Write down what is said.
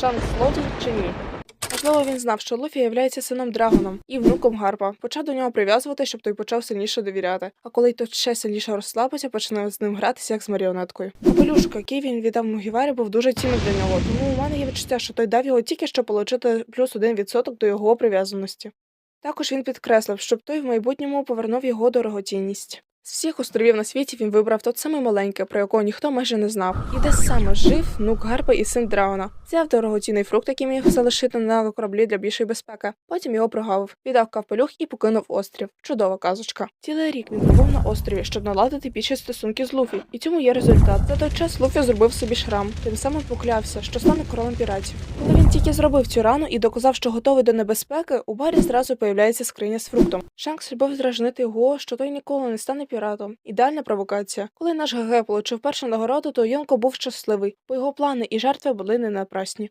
Шанс злодій чи ні? Можливо, він знав, що Луфі є сином Драгоном і внуком Гарпа. Почав до нього прив'язувати, щоб той почав сильніше довіряти. А коли той ще сильніше розслабиться, почне з ним гратися як з маріонеткою. Капелюшка, який він віддав Мугіварі, був дуже цінним для нього, тому у мене є відчуття, що той дав його тільки щоб отримати плюс один відсоток до його прив'язаності. Також він підкреслив, щоб той в майбутньому повернув його дорогоцінність. З всіх островів на світі він вибрав тот самий маленький, про якого ніхто майже не знав, і де саме жив внук Гарпа і син Драгона. Взяв дорогоцінний фрукт, який міг залишити на кораблі для більшої безпеки. Потім його прогавив, віддав капелюх і покинув острів. Чудова казочка. Цілий рік він пробув на острові, щоб наладити більші стосунки з Луфі, і цьому є результат. За той час Луфі зробив собі шрам, тим самим поклявся, що стане королем піратів. Коли він тільки зробив цю рану і доказав, що готовий до небезпеки, у барі зразу появляється скриня з фруктом. Шанкс любив зражнити його, що той ніколи не стане піратом. Ідеальна провокація. Коли наш ГГ получив першу нагороду, то Йонко був щасливий, бо його плани і жертви були не напрасні.